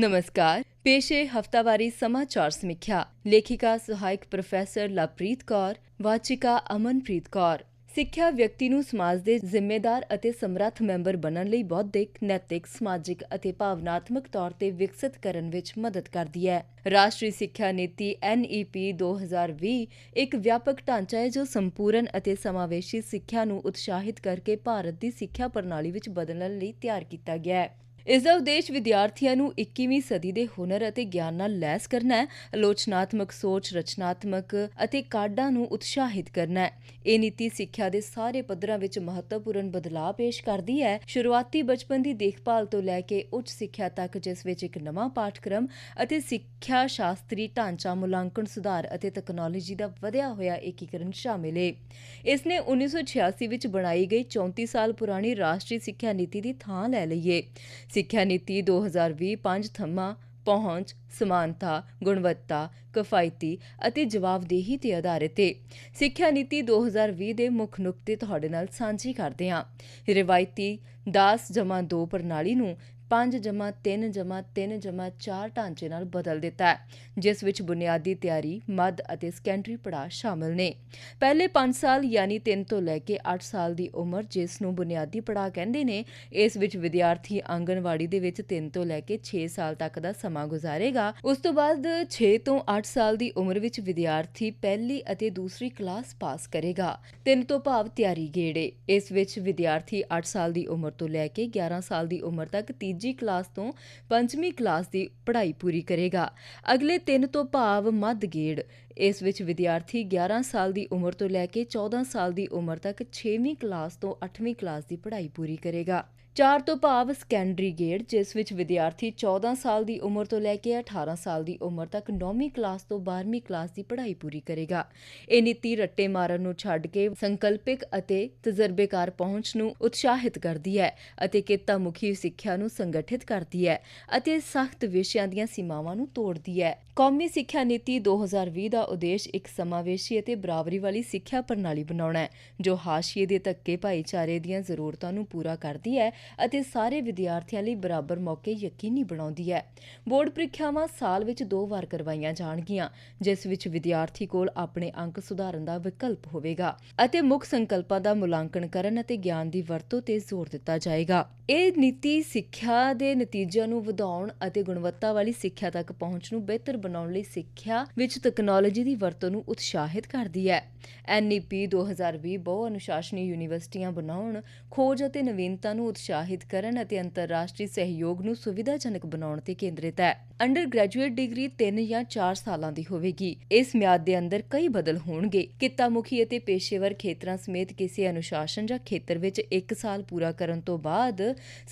ਨਮਸਕਾਰ ਪੇਸ਼ੇ ਹਫਤਾਵਾਰੀ ਸਮਾਚਾਰ ਸਮੀਖਿਆ ਲੇਖਿਕਾ ਸਹਾਇਕ ਪ੍ਰੋਫੈਸਰ ਲਵਪ੍ਰੀਤ ਕੌਰ ਵਾਚਿਕਾ ਅਮਨਪ੍ਰੀਤ ਕੌਰ ਸਿੱਖਿਆ ਵਿਅਕਤੀ ਨੂੰ ਸਮਾਜ ਦੇ ਜ਼ਿੰਮੇਦਾਰ ਅਤੇ ਸਮਰੱਥ ਮੈਂਬਰ ਬਣਨ ਲਈ ਬੌਧਿਕ, ਨੈਤਿਕ, ਸਮਾਜਿਕ ਅਤੇ ਭਾਵਨਾਤਮਕ ਤੌਰ ਤੇ ਵਿਕਸਿਤ ਕਰਨ ਵਿੱਚ ਮਦਦ ਕਰਦੀ ਹੈ। ਰਾਸ਼ਟਰੀ ਸਿੱਖਿਆ ਨੀਤੀ NEP 2020 ਇੱਕ ਵਿਆਪਕ ਢਾਂਚਾ ਹੈ ਜੋ ਸੰਪੂਰਨ ਅਤੇ ਸਮਾਵੇਸ਼ੀ ਸਿੱਖਿਆ ਨੂੰ ਉਤਸ਼ਾਹਿਤ ਕਰਕੇ ਭਾਰਤ ਦੀ ਸਿੱਖਿਆ ਪ੍ਰਣਾਲੀ ਵਿੱਚ ਬਦਲਣ ਲਈ ਤਿਆਰ ਕੀਤਾ ਗਿਆ ਹੈ। ਇਸ ਦਾ ਉਦੇਸ਼ ਵਿਦਿਆਰਥੀਆਂ ਨੂੰ 21ਵੀਂ ਸਦੀ ਦੇ ਹੁਨਰ ਅਤੇ ਗਿਆਨ ਨਾਲ ਲੈਸ ਕਰਨਾ ਹੈ, ਆਲੋਚਨਾਤਮਕ ਸੋਚ, ਰਚਨਾਤਮਕ ਅਤੇ ਕਾਢਾਂ ਨੂੰ ਉਤਸ਼ਾਹਿਤ ਕਰਨਾ ਹੈ। ਇਹ ਨੀਤੀ ਸਿੱਖਿਆ ਦੇ ਸਾਰੇ ਪੱਧਰਾਂ ਵਿੱਚ ਮਹੱਤਵਪੂਰਨ ਬਦਲਾਅ ਪੇਸ਼ ਕਰਦੀ ਹੈ। ਸ਼ੁਰੂਆਤੀ ਬਚਪਨ ਦੀ ਦੇਖਭਾਲ ਤੋਂ ਲੈ ਕੇ ਉੱਚ ਸਿੱਖਿਆ ਤੱਕ, ਜਿਸ ਵਿੱਚ ਇੱਕ ਨਵਾਂ ਪਾਠਕ੍ਰਮ ਅਤੇ ਸਿੱਖਿਆ ਸ਼ਾਸਤਰੀ ਢਾਂਚਾ ਮੁਲਾਂਕਣ, ਸੁਧਾਰ ਅਤੇ ਤਕਨਾਲੋਜੀ ਦਾ ਵਧਿਆ ਹੋਇਆ ਏਕੀਕਰਨ ਸ਼ਾਮਿਲ ਹੈ ਇਸ ਨੇ 1986 ਵਿੱਚ ਬਣਾਈ ਗਈ 34 ਸਾਲ ਪੁਰਾਣੀ ਰਾਸ਼ਟਰੀ ਸਿੱਖਿਆ ਨੀਤੀ ਦੀ ਥਾਂ ਲੈ ਲਈ ਹੈ ਸਿੱਖਿਆ ਨੀਤੀ 2020 ਪੰਜ ਥੰਮਾਂ ਪਹੁੰਚ, ਸਮਾਨਤਾ, ਗੁਣਵੱਤਾ, ਕਫਾਇਤੀ ਅਤੇ ਜਵਾਬਦੇਹੀ ਤੇ ਆਧਾਰਿਤ ਹੈ ਸਿੱਖਿਆ ਨੀਤੀ 2020 ਦੇ ਮੁੱਖ ਨੁਕਤੇ ਤੁਹਾਡੇ ਨਾਲ ਸਾਂਝੇ ਕਰਦੇ ਹਾਂ। ਰਿਵਾਇਤੀ 10 ਜਮਾ 2 ਪ੍ਰਣਾਲੀ ਨੂੰ 5 ਜਮਾ 3 ਜਮਾ 3 ਜਮਾ 4 ਢਾਂਚੇ ਨਾਲ ਬਦਲ ਦਿੱਤਾ ਹੈ, ਜਿਸ ਵਿੱਚ ਬੁਨਿਆਦੀ ਤਿਆਰੀ, ਮੱਧ ਅਤੇ ਸੈਕੰਡਰੀ ਪੜਾਅ ਸ਼ਾਮਲ ਨੇ। ਪਹਿਲੇ 5 ਸਾਲ ਯਾਨੀ 3 ਤੋਂ ਲੈ ਕੇ 8 ਸਾਲ ਦੀ ਉਮਰ ਜਿਸ ਨੂੰ ਬੁਨਿਆਦੀ ਪੜਾਅ ਕਹਿੰਦੇ ਨੇ, ਇਸ ਵਿੱਚ ਵਿਦਿਆਰਥੀ ਆਂਗਣਵਾੜੀ ਦੇ ਵਿੱਚ 3 ਤੋਂ ਲੈ ਕੇ 6 ਸਾਲ ਤੱਕ ਦਾ ਸਮਾਂ ਗੁਜ਼ਾਰੇਗਾ। ਉਸ ਤੋਂ ਬਾਅਦ 6 ਤੋਂ 8 ਸਾਲ ਦੀ ਉਮਰ ਵਿੱਚ ਵਿਦਿਆਰਥੀ ਪਹਿਲੀ ਅਤੇ ਦੂਸਰੀ ਕਲਾਸ ਪਾਸ ਕਰੇਗਾ। 3 ਤੋਂ ਭਾਵ ਤਿਆਰੀ ਗੇੜੇ, ਇਸ ਵਿੱਚ ਵਿਦਿਆਰਥੀ 8 ਸਾਲ ਦੀ ਉਮਰ ਤੋਂ ਲੈ ਕੇ 11 ਸਾਲ ਦੀ ਉਮਰ ਤੱਕ ਤੀਜੀ ਕਲਾਸ ਤੋਂ ਪੰਜਵੀਂ ਕਲਾਸ ਦੀ ਪੜ੍ਹਾਈ ਪੂਰੀ ਕਰੇਗਾ। ਅਗਲੇ ਤਿੰਨ ਤੋਂ ਭਾਵ ਮੱਧ ਗੇੜ। ਇਸ ਵਿੱਚ ਵਿਦਿਆਰਥੀ 11 ਸਾਲ ਦੀ ਉਮਰ ਤੋਂ ਲੈ ਕੇ 14 ਸਾਲ ਦੀ ਉਮਰ ਤੱਕ 6ਵੀਂ ਕਲਾਸ ਤੋਂ 8ਵੀਂ ਕਲਾਸ ਦੀ ਪੜ੍ਹਾਈ ਪੂਰੀ ਕਰੇਗਾ। 4 ਤੋਂ ਭਾਵ ਸੈਕੰਡਰੀ ਗੇੜ, ਜਿਸ ਵਿੱਚ ਵਿਦਿਆਰਥੀ 14 ਸਾਲ ਦੀ ਉਮਰ ਤੋਂ ਲੈ ਕੇ 18 ਸਾਲ ਦੀ ਉਮਰ ਤੱਕ 9ਵੀਂ ਕਲਾਸ ਤੋਂ 12ਵੀਂ ਕਲਾਸ ਦੀ ਪੜ੍ਹਾਈ ਪੂਰੀ ਕਰੇਗਾ। ਇਹ ਨੀਤੀ ਰੱਟੇ ਮਾਰਨ ਨੂੰ ਛੱਡ ਕੇ ਸੰਕਲਪਿਕ ਅਤੇ ਤਜਰਬੇਕਾਰ ਪਹੁੰਚ ਨੂੰ ਉਤਸ਼ਾਹਿਤ ਕਰਦੀ ਹੈ ਅਤੇ ਕਿੱਤਾ ਮੁਖੀ ਸਿੱਖਿਆ ਨੂੰ ਸੰਗਠਿਤ ਕਰਦੀ ਹੈ ਅਤੇ ਸਖਤ ਵਿਸ਼ਿਆਂ ਦੀਆਂ ਸੀਮਾਵਾਂ ਨੂੰ ਤੋੜਦੀ ਹੈ। ਕੌਮੀ ਸਿੱਖਿਆ ਨੀਤੀ 2020 ਦਾ ਉਦੇਸ਼ ਇੱਕ ਸਮਾਵੇਸ਼ੀ ਅਤੇ ਬਰਾਬਰੀ ਵਾਲੀ ਸਿੱਖਿਆ ਪ੍ਰਣਾਲੀ ਬਣਾਉਣਾ ਹੈ, ਜੋ ਹਾਸ਼ੀਏ ਦੇ ਧੱਕੇ ਭਾਈਚਾਰੇ ਦੀਆਂ ਜ਼ਰੂਰਤਾਂ ਨੂੰ ਪੂਰਾ ਕਰਦੀ ਹੈ ਅਤੇ ਸਾਰੇ ਵਿਦਿਆਰਥੀਆਂ ਲਈ ਬਰਾਬਰ ਮੌਕੇ ਯਕੀਨੀ ਬਣਾਉਂਦੀ ਹੈ। ਬੋਰਡ ਪ੍ਰੀਖਿਆਵਾਂ ਸਾਲ ਵਿੱਚ ਦੋ ਵਾਰ ਕਰਵਾਈਆਂ ਜਾਣਗੀਆਂ, ਜਿਸ ਵਿੱਚ ਵਿਦਿਆਰਥੀ ਕੋਲ ਆਪਣੇ ਅੰਕ ਸੁਧਾਰਨ ਦਾ ਵਿਕਲਪ ਹੋਵੇਗਾ ਅਤੇ ਮੁੱਖ ਸੰਕਲਪਾਂ ਦਾ ਮੁਲਾਂਕਣ ਕਰਨ ਅਤੇ ਗਿਆਨ ਦੀ ਵਰਤੋਂ ਤੇ ਜ਼ੋਰ ਦਿੱਤਾ ਜਾਏਗਾ। ਇਹ ਨੀਤੀ ਸਿੱਖਿਆ ਦੇ ਨਤੀਜਿਆਂ ਨੂੰ ਵਧਾਉਣ ਅਤੇ ਗੁਣਵੱਤਾ ਵਾਲੀ ਸਿੱਖਿਆ ਤੱਕ ਪਹੁੰਚ ਨੂੰ ਬਿਹਤਰ ਬਣਾਉਣ ਲਈ ਸਿੱਖਿਆ ਵਿੱਚ ਤਕਨਾਲੋਜੀ ਦੀ ਵਰਤੋਂ ਨੂੰ ਉਤਸ਼ਾਹਿਤ ਕਰਦੀ ਹੈ। NEP 2020 ਬਹੁ ਅਨੁਸ਼ਾਸਨੀ ਯੂਨੀਵਰਸਿਟੀਆਂ ਬਣਾਉਣ, ਖੋਜ ਅਤੇ ਨਵੀਨਤਾ ਨੂੰ ਉਤਸ਼ਾਹਿਤ ਕਰਨ ਅਤੇ ਅੰਤਰਰਾਸ਼ਟਰੀ ਸਹਿਯੋਗ ਨੂੰ ਸੁਵਿਧਾਜਨਕ ਬਣਾਉਣ ਤੇ ਕੇਂਦਰਿਤ ਹੈ। ਅੰਡਰ ਗ੍ਰੈਜੂਏਟ ਡਿਗਰੀ 3 ਜਾਂ 4 ਸਾਲਾਂ ਦੀ ਹੋਵੇਗੀ। ਇਸ ਮਿਆਦ ਦੇ ਅੰਦਰ ਕਈ ਬਦਲ ਹੋਣਗੇ। ਕਿੱਤਾ ਮੁਖੀ ਅਤੇ ਪੇਸ਼ੇਵਰ ਖੇਤਰਾਂ ਸਮੇਤ ਕਿਸੇ ਅਨੁਸ਼ਾਸਨ ਜਾਂ ਖੇਤਰ ਵਿੱਚ 1 ਸਾਲ ਪੂਰਾ ਕਰਨ ਤੋਂ ਬਾਅਦ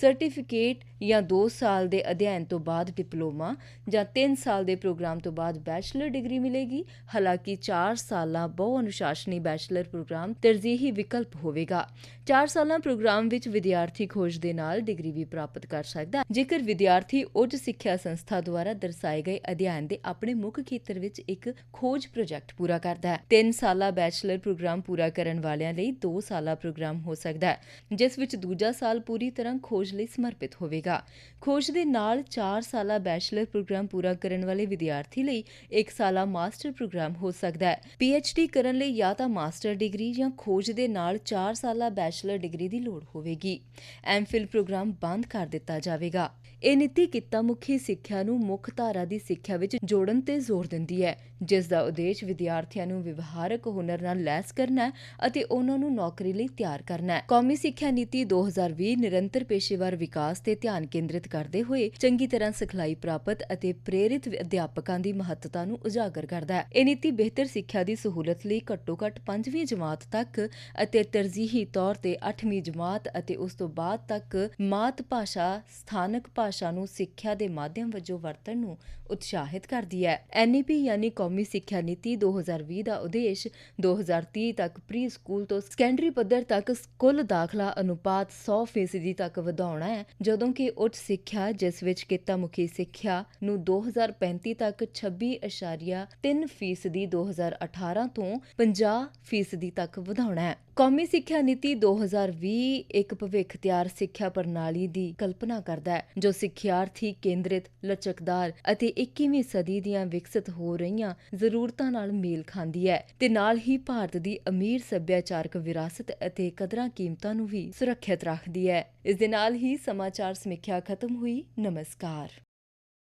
ਸਰਟੀਫਿਕੇਟ ਜਾਂ 2 ਸਾਲ ਦੇ ਅਧਿਐਨ ਤੋਂ ਬਾਅਦ ਡਿਪਲੋਮਾ ਜਾਂ 3 ਸਾਲ ਦੇ ਪ੍ਰੋਗਰਾਮ ਤੋਂ ਬਾਅਦ ਬੈਚਲਰ ਡਿਗਰੀ ਮਿਲੇਗੀ। ਹਾਲਾਂਕਿ 4 ਸਾਲਾਂ ਬਹੁ ਅਨੁਸ਼ਾਸਨੀ ਬੈਚਲਰ ਪ੍ਰੋਗਰਾਮ ਤਰਜੀਹੀ ਵਿਕਲਪ ਹੋਵੇਗਾ। 4 ਸਾਲਾਂ ਪ੍ਰੋਗਰਾਮ ਵਿੱਚ ਵਿਦਿਆਰਥੀ ਖੋਜ ਦੇ ਨਾਲ ਡਿਗਰੀ ਵੀ ਪ੍ਰਾਪਤ ਕਰ ਸਕਦਾ ਜੇਕਰ ਵਿਦਿਆਰਥੀ ਉੱਚ ਸਿੱਖਿਆ ਸੰਸਥਾ ਦੁਆਰਾ ਦਰਸਾਏ ਗਏ ਅਧਿਐਨ ਦੇ ਆਪਣੇ ਮੁੱਖ ਖੇਤਰ ਵਿੱਚ ਇੱਕ ਖੋਜ ਪ੍ਰੋਜੈਕਟ ਪੂਰਾ ਕਰਦਾ ਹੈ। 3 ਸਾਲਾ ਬੈਚਲਰ ਪ੍ਰੋਗਰਾਮ ਪੂਰਾ ਕਰਨ ਵਾਲਿਆਂ ਲਈ 2 ਸਾਲਾ ਪ੍ਰੋਗਰਾਮ ਹੋ ਸਕਦਾ ਹੈ, ਜਿਸ ਵਿੱਚ ਦੂਜਾ ਸਾਲ ਪੂਰੀ ਤਰ੍ਹਾਂ ਖੋਜ ਲਈ ਸਮਰਪਿਤ ਹੋਵੇਗਾ। ਖੋਜ ਦੇ ਨਾਲ 4 ਸਾਲਾ ਬੈਚਲਰ ਪ੍ਰੋਗਰਾਮ ਪੂਰਾ ਕਰਨ ਵਾਲੇ ਵਿਦਿਆਰਥੀ ਲਈ 1 ਸਾਲਾ ਮਾਸਟਰ ਪ੍ਰੋਗਰਾਮ ਹੋ ਸਕਦਾ ਹੈ। ਪੀਐਚਡੀ ਕਰਨ ਲਈ ਜਾਂ ਤਾਂ ਮਾਸਟਰ ਡਿਗਰੀ ਜਾਂ ਖੋਜ ਦੇ ਨਾਲ 4 ਸਾਲਾ ਬੈਚਲਰ ਡਿਗਰੀ ਦੀ ਲੋੜ ਹੋਵੇਗੀ। ਐਮਫਿਲ ਪ੍ਰੋਗਰਾਮ ਬੰਦ ਕਰ ਦਿੱਤਾ ਜਾਵੇਗਾ। ਇਹ ਨੀਤੀ ਕਿੱਤਾ ਮੁਖੀ ਸਿੱਖਿਆ ਨੂੰ ਮੁੱਖ ਧਾਰਾ ਦੀ ਸਿੱਖਿਆ ਵਿੱਚ ਜੋੜਨ ਤੇ ਜ਼ੋਰ ਦਿੰਦੀ ਹੈ, ਜਿਸ ਦਾ ਉਦੇਸ਼ ਵਿਦਿਆਰਥੀਆਂ ਨੂੰ ਵਿਵਹਾਰਕ ਹੁਨਰ ਨਾਲ ਲੈਸ ਕਰਨਾ ਹੈ ਅਤੇ ਉਹਨਾਂ ਨੂੰ ਨੌਕਰੀ ਲਈ ਤਿਆਰ ਕਰਨਾ ਹੈ। ਕੌਮੀ ਸਿੱਖਿਆ ਨੀਤੀ 2020 ਨਿਰੰਤਰ ਪੇਸ਼ੇਵਰ ਵਿਕਾਸ ਤੇ ਧਿਆਨ ਕੇਂਦਰਿਤ ਕਰਦੇ ਹੋਏ ਚੰਗੀ ਤਰ੍ਹਾਂ ਸਿਖਲਾਈ ਪ੍ਰਾਪਤ ਅਤੇ ਪ੍ਰੇਰਿਤ ਅਧਿਆਪਕਾਂ ਦੀ ਮਹੱਤਤਾ ਨੂੰ ਉਜਾਗਰ ਕਰਦਾ ਹੈ। ਇਹ ਨੀਤੀ ਬਿਹਤਰ ਸਿੱਖਿਆ ਦੀ ਸਹੂਲਤ ਲਈ ਘੱਟੋ-ਘੱਟ 5ਵੀਂ ਜਮਾਤ ਤੱਕ ਅਤੇ ਤਰਜੀਹੀ ਤੌਰ ਤੇ 8ਵੀਂ ਜਮਾਤ ਅਤੇ ਉਸ ਤੋਂ ਬਾਅਦ ਤੱਕ ਮਾਤ ਭਾਸ਼ਾ ਸਥਾਨਕ ਭਾਸ਼ਾ ਨੂੰ ਸਿੱਖਿਆ ਦੇ ਮਾਧਿਅਮ ਵਜੋਂ ਵਰਤ ਵਰਤਣ ਨੂੰ ਉਤਸ਼ਾਹਿਤ ਕਰਦੀ ਹੈ। ਐਨਈਪੀ ਯਾਨੀ ਕੌਮੀ ਸਿੱਖਿਆ ਨੀਤੀ 2020 ਦਾ ਉਦੇਸ਼ 2030 ਤੱਕ ਪ੍ਰੀ ਸਕੂਲ ਤੋਂ ਸੈਕੰਡਰੀ ਪੱਧਰ ਤੱਕ ਕੁੱਲ ਦਾਖਲਾ ਅਨੁਪਾਤ 100% ਤੱਕ ਵਧਾਉਣਾ ਹੈ, ਜਦੋਂ ਕਿ ਉੱਚ ਸਿੱਖਿਆ, ਜਿਸ ਵਿੱਚ ਕਿੱਤਾ ਸਿੱਖਿਆ ਨੂੰ 2035 ਤੱਕ 26.3% 2018 ਤੋਂ 50% ਤੱਕ ਵਧਾਉਣਾ ਹੈ। ਕੌਮੀ ਸਿੱਖਿਆ ਨੀਤੀ 2020 ਇੱਕ ਭਵਿੱਖ ਤਿਆਰ ਸਿੱਖਿਆ ਪ੍ਰਣਾਲੀ ਦੀ ਕਲਪਨਾ ਕਰਦਾ ਹੈ, ਜੋ ਸਿੱਖਿਆਰਥੀ ਕੇਂਦਰਿਤ, ਲਚਕ ਲਚਕਦਾਰ ਅਤੇ 21ਵੀਂ ਸਦੀ ਦੀਆਂ ਵਿਕਸਿਤ ਹੋ ਰਹੀਆਂ ਜ਼ਰੂਰਤਾਂ ਨਾਲ ਮੇਲ ਖਾਂਦੀ ਹੈ ਤੇ ਨਾਲ ਹੀ ਭਾਰਤ ਦੀ ਅਮੀਰ ਸੱਭਿਆਚਾਰਕ ਵਿਰਾਸਤ ਅਤੇ ਕਦਰਾਂ ਕੀਮਤਾਂ ਨੂੰ ਵੀ ਸੁਰੱਖਿਅਤ ਰੱਖਦੀ ਹੈ। ਇਸ ਦੇ ਨਾਲ ਹੀ ਸਮਾਚਾਰ ਸਮੀਖਿਆ ਖਤਮ ਹੋਈ। ਨਮਸਕਾਰ।